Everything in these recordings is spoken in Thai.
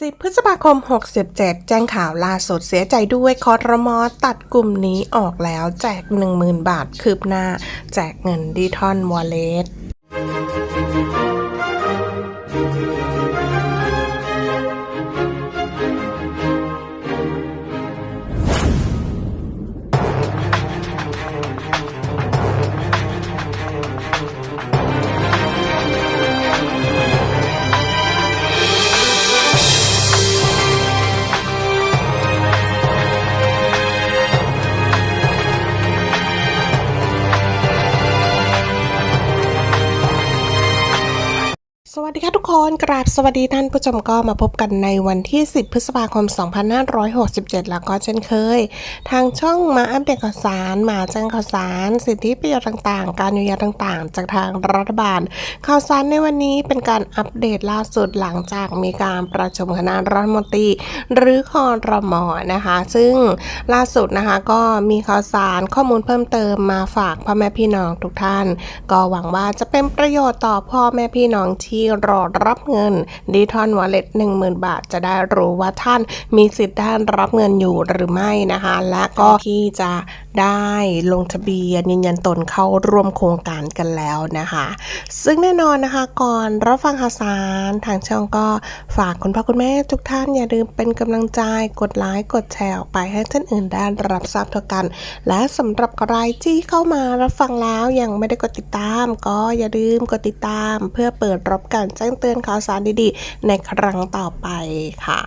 10 พฤษภาคม 67 แจ้งข่าวล่าสุดเสียใจด้วยคอรมอตัดกลุ่มนี้ออกแล้วแจก 10,000 บาทคืบหน้า แจกเงินดิทอนวอลเล็ต ค่ะทุกคนกราบสวัสดีท่านผู้ชมก็มาพบกันในวันที่ 10 พฤษภาคม 2567 แล้วก็เช่นเคย ทางช่องมาอัปเดตข่าวสารมาแจ้งข่าวสาร สิทธิประโยชน์ต่างๆ การเยียวยาต่างๆ จากทางรัฐบาล ข่าวสารในวันนี้เป็นการอัปเดตล่าสุดหลังจากมีการประชุมคณะรัฐมนตรีหรือคอรมอนะคะ ซึ่งล่าสุดนะคะก็มีข่าวสารข้อมูลเพิ่มเติมมาฝากพ่อแม่พี่น้องทุกท่าน ก็หวังว่าจะเป็นประโยชน์ต่อพ่อแม่พี่น้องที่รอรับับเงินดีทอนวอลเล็ต10,000บาท จะได้รู้ว่าท่านมีสิทธิ์ได้รับเงินอยู่หรือไม่นะคะ และก็ที่จะได้ลงทะเบียนยืนยันตนเข้าร่วมโครงการกันแล้วนะคะ ซึ่งแน่นอนนะคะ ก่อนรับฟังข่าวสารทางช่องก็ฝากคุณพ่อคุณแม่ทุกท่านอย่าลืมเป็นกำลังใจกดไลค์กดแชร์ออกไปให้ท่านอื่นได้รับทราบเท่ากัน และสำหรับใครที่เข้ามารับฟังแล้วยังไม่ได้กดติดตาม ก็อย่าลืมกดติดตาม เพื่อเปิดรับการแจ้งเตือนข่าวสารดีๆ ในครั้งต่อไปค่ะ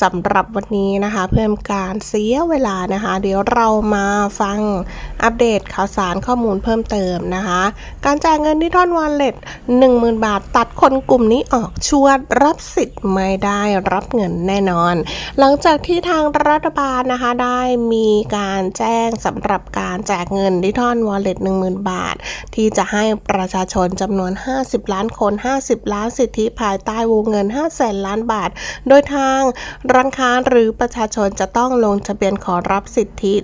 สำหรับวันนี้นะคะ เพื่อการเสียเวลานะคะ เดี๋ยวเรามาฟังอัปเดตข่าวสารข้อมูลเพิ่มเติมนะคะ การจ่ายเงินที่ทอนวอลเล็ต10,000 บาท ตัดคนกลุ่มนี้ออกชวดรับสิทธิ์ไม่ได้รับเงินแน่นอน หลังจากที่ทางรัฐบาลนะคะได้มีการแจ้งสำหรับการแจกเงินดิทอนวอลเล็ต10,000 บาท ที่จะให้ประชาชนจำนวน 50 ล้านคน 50 ล้านสิทธิภายใต้วงเงิน5แสนล้านบาท โดยทางร้านค้าหรือประชาชนจะต้องลงทะเบียนขอรับสิทธิ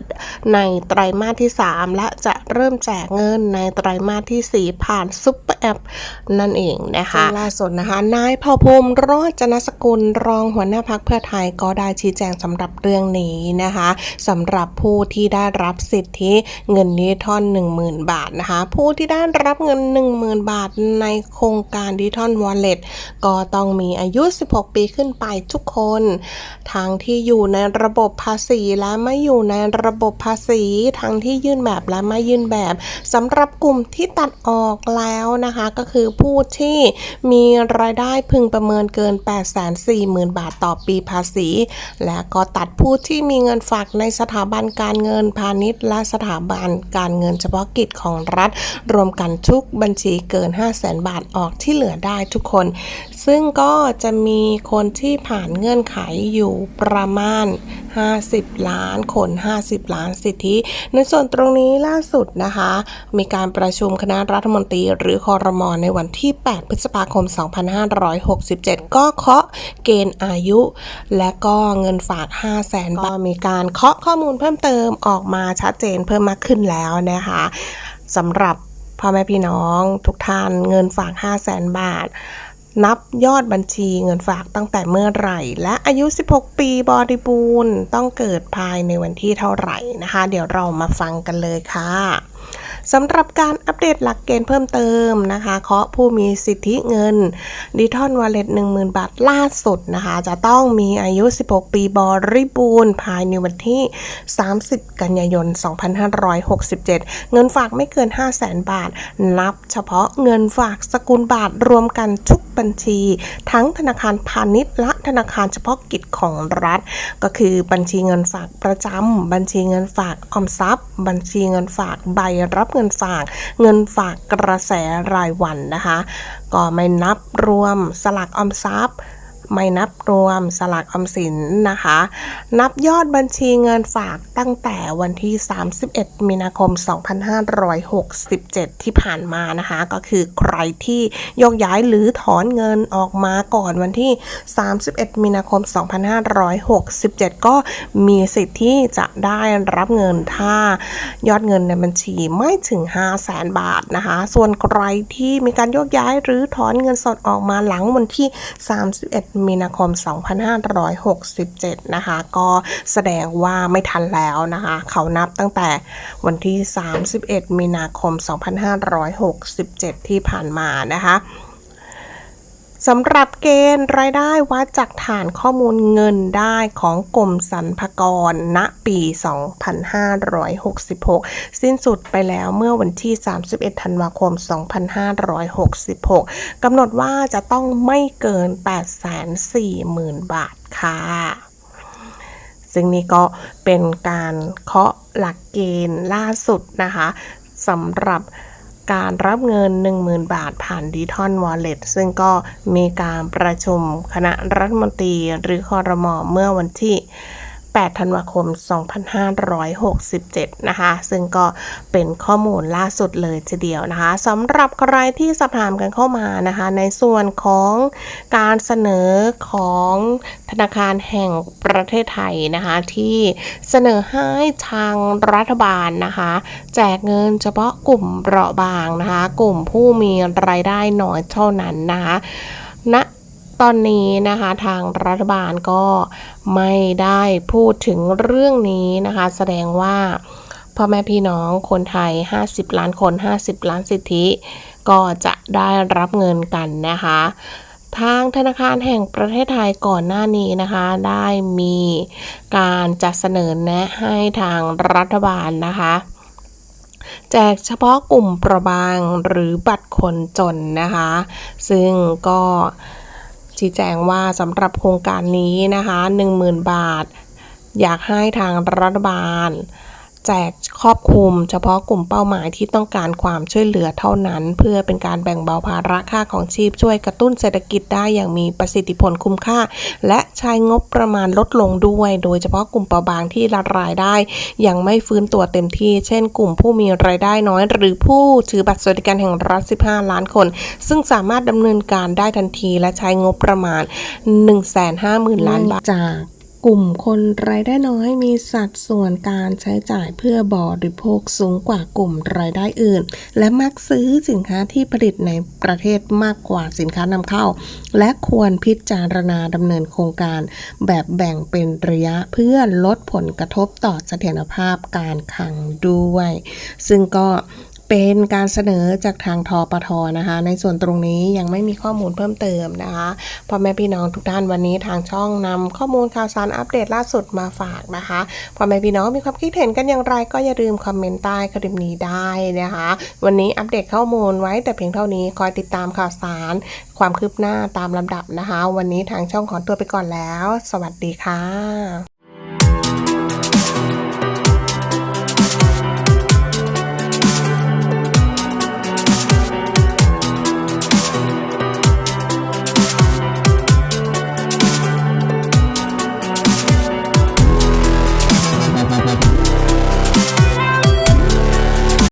ในไตรมาสที่ 3 และจะเริ่มแจกเงินในไตรมาสที่ 4 ผ่านซุปเปอร์ อปนั่นเองนะคะล่าสุดนะคะ นายเผ่าภูมิโรจนสกุลรองหัวหน้าพักเพื่อไทยก็ได้ชี้แจงสำหรับเรื่องนี้นะคะสำหรับผู้ที่ได้รับสิทธิเงินดิจิทอน10,000 บาทนะคะ ผู้ที่ได้รับเงิน 10,000 บาทในโครงการดิจิทอลวอลเล็ตก็ต้องมีอายุ 16 ปีขึ้นไปทุกคนทั้งที่อยู่ในระบบภาษีและไม่อยู่ในระบบภาษีทั้งที่ยื่นแบบและไม่ยื่นแบบสำหรับกลุ่มที่ตัดออกแล้วนะคะก็คือผู้ที่มีรายได้พึงประเมินเกิน 840,000 บาทต่อปีภาษี และก็ตัดผู้ที่มีเงินฝากในสถาบันการเงินพาณิชย์ และสถาบันการเงินเฉพาะกิจของรัฐ รวมกันทุกบัญชีเกิน 5 0 0แสนบาทออกที่เหลือได้ทุกคน ซึ่งก็จะมีคนที่ผ่านเงื่อนไขอยู่ประมาณ 50 ล้านคน 50 ล้านสิทธิ ในส่วนตรงนี้ล่าสุดนะคะ มีการประชุมคณะรัฐมนตรีหรือคอรมอนในวันที่ 8 พฤษภาคม 2567 ก็เคาะเกณฑ์อายุ และก็เงินฝาก 5 0 0แสนบาทมีการเคาะข้อมูลเพิ่มเติมออกมาชัดเจนเพิ่มมากขึ้นแล้วนะคะสำหรับพ่อแม่พี่น้องทุกท่านเงินฝาก 5 0 0แสนบาท นับยอดบัญชีเงินฝากตั้งแต่เมื่อไหร่ และอายุ 16 ปีบริบูรณ์ต้องเกิดภายในวันที่เท่าไหร่นะคะ เดี๋ยวเรามาฟังกันเลยค่ะสำหรับการอัปเดตหลักเกณฑ์เพิ่มเติมนะคะ เคาะผู้มีสิทธิเงินดิทอนวอลเล็ต10,000 บาทล่าสุดนะคะ จะต้องมีอายุ 16 ปีบริบูรณ์ภายในวันที่ 30 กันยายน 2567 เงินฝากไม่เกิน 5 0 0แสนบาท นับเฉพาะเงินฝากสกุลบาทรวมกันทุก บัญชี ทั้งธนาคารพาณิชย์และธนาคารเฉพาะกิจของรัฐ ก็คือบัญชีเงินฝากประจำบัญชีเงินฝากออมทรัพย์ บัญชีเงินฝากใบรับเงินฝาก เงินฝากกระแสรายวันนะคะ ก็ไม่นับรวมสลากออมทรัพย์ ไม่นับรวมสลากออมสินนะคะ นับยอดบัญชีเงินฝากตั้งแต่วันที่ 31 มีนาคม 2567 ที่ผ่านมานะคะ ก็คือใครที่ยกย้ายหรือถอนเงินออกมาก่อนวันที่ 31 มีนาคม 2567 ก็มีสิทธิ์ที่จะได้รับเงินถ้ายอดเงินในบัญชีไม่ถึง 5 0 0แสนบาทนะคะ ส่วนใครที่มีการยกย้ายหรือถอนเงินสดออกมาหลังวันที่ 31 31มีนาคม 2567 นะคะ ก็แสดงว่าไม่ทันแล้วนะคะ เขานับตั้งแต่วันที่ 31 มีนาคม 2567 ที่ผ่านมานะคะ สำหรับเกณฑ์รายได้วัดจากฐานข้อมูลเงินได้ของกรมสรรพากร ณ ปี 2566 สิ้นสุดไปแล้วเมื่อวันที่ 31 ธันวาคม 2566 กำหนดว่าจะต้องไม่เกิน 840,000 บาทค่ะซึ่งนี่ก็เป็นการเคาะหลักเกณฑ์ล่าสุดนะคะสำหรับ การรับเงิน 10,000 บาทผ่านดิทอนวอลเล็ตซึ่งก็มีการประชุมคณะรัฐมนตรีหรือคอรมอเมื่อวันที่ 8 ธันวาคม 2567 นะคะ ซึ่งก็เป็นข้อมูลล่าสุดเลยทีเดียวนะคะสำหรับใครที่สอบถามกันเข้ามานะคะ ในส่วนของการเสนอของธนาคารแห่งประเทศไทยนะคะ ที่เสนอให้ทางรัฐบาลนะคะ แจกเงินเฉพาะกลุ่มเปราะบางนะคะ กลุ่มผู้มีรายได้น้อยเท่านั้นนะคะณ ตอนนี้นะคะทางรัฐบาลก็ไม่ได้พูดถึงเรื่องนี้นะคะ แสดงว่าพ่อแม่พี่น้องคนไทย 50 ล้านคน 50 ล้านสิทธิ ก็จะได้รับเงินกันนะคะ ทางธนาคารแห่งประเทศไทยก่อนหน้านี้นะคะ ได้มีการจัดเสนอแนะให้ทางรัฐบาลนะคะแจกเฉพาะกลุ่มเประบางหรือบัตรคนจนนะคะ ซึ่งก็ ชี้แจงว่าสำหรับโครงการนี้นะคะ 10,000 บาท อยากให้ทางรัฐบาล แจกครอบคลุม เฉพาะกลุ่มเป้าหมายที่ต้องการความช่วยเหลือเท่านั้น เพื่อเป็นการแบ่งเบาภาระค่าของชีพช่วยกระตุ้นเศรษฐกิจได้อย่างมีประสิทธิผลคุ้มค่า และใช้งบประมาณลดลงด้วย โดยเฉพาะกลุ่มเปราะบางที่รายได้ ยังไม่ฟื้นตัวเต็มที่ เช่น กลุ่มผู้มีรายได้น้อย หรือผู้ถือบัตรสวัสดิการแห่งรัฐ 15 ล้านคน ซึ่งสามารถดำเนินการได้ทันทีและใช้งบประมาณ 150,000 ล้านบาทจาก กลุ่มคนรายได้น้อยมีสัดส่วนการใช้จ่ายเพื่อบริโภคสูงกว่ากลุ่มรายได้อื่น และมักซื้อสินค้าที่ผลิตในประเทศมากกว่าสินค้านำเข้า และควรพิจารณาดำเนินโครงการ แบบแบ่งเป็นระยะเพื่อลดผลกระทบต่อเสถียรภาพการคลังด้วย ซึ่งก็ เป็นการเสนอจากทางทปทนะคะ ในส่วนตรงนี้ยังไม่มีข้อมูลเพิ่มเติมนะคะพ่อแม่พี่น้องทุกท่านวันนี้ทางช่องนำข้อมูลข่าวสารอัปเดตล่าสุดมาฝากนะคะพ่อแม่พี่น้องมีความคิดเห็นกันอย่างไรก็อย่าลืมคอมเมนต์ใต้คลิปนี้ได้นะคะ วันนี้อัปเดตข้อมูลไว้แต่เพียงเท่านี้คอยติดตามข่าวสาร ความคืบหน้าตามลำดับนะคะ วันนี้ทางช่องขอตัวไปก่อนแล้ว สวัสดีค่ะ